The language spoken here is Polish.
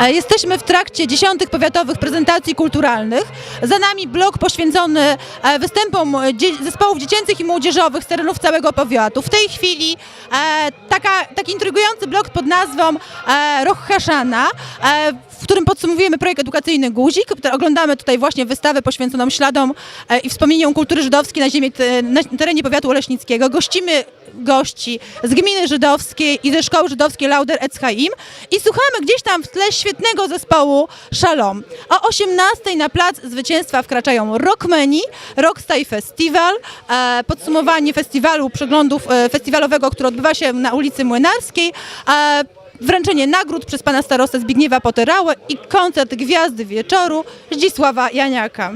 E, Jesteśmy w trakcie dziesiątych powiatowych prezentacji kulturalnych. Za nami blok poświęcony e, występom zespołów dziecięcych i młodzieżowych z terenów całego powiatu. W tej chwili e, taka, taki intrygujący blok pod nazwą Roch Haszana, w którym podsumowujemy projekt edukacyjny Guzik. Oglądamy tutaj właśnie wystawę poświęconą śladom i wspomnieniom kultury żydowskiej na ziemi, na terenie powiatu oleśnickiego. Gościmy gości z gminy żydowskiej i ze szkoły żydowskiej Lauder Etz Chaim i słuchamy gdzieś tam w tle świetnego zespołu Shalom. O 18 na plac zwycięstwa wkraczają Rockmeni, Rockstay Festival, e, podsumowanie festiwalu, przeglądów e, festiwalowego, który odbywa się na ulicy Młynarskiej, e, wręczenie nagród przez pana starostę Zbigniewa Poterałę i koncert Gwiazdy Wieczoru Zdzisława Janiaka.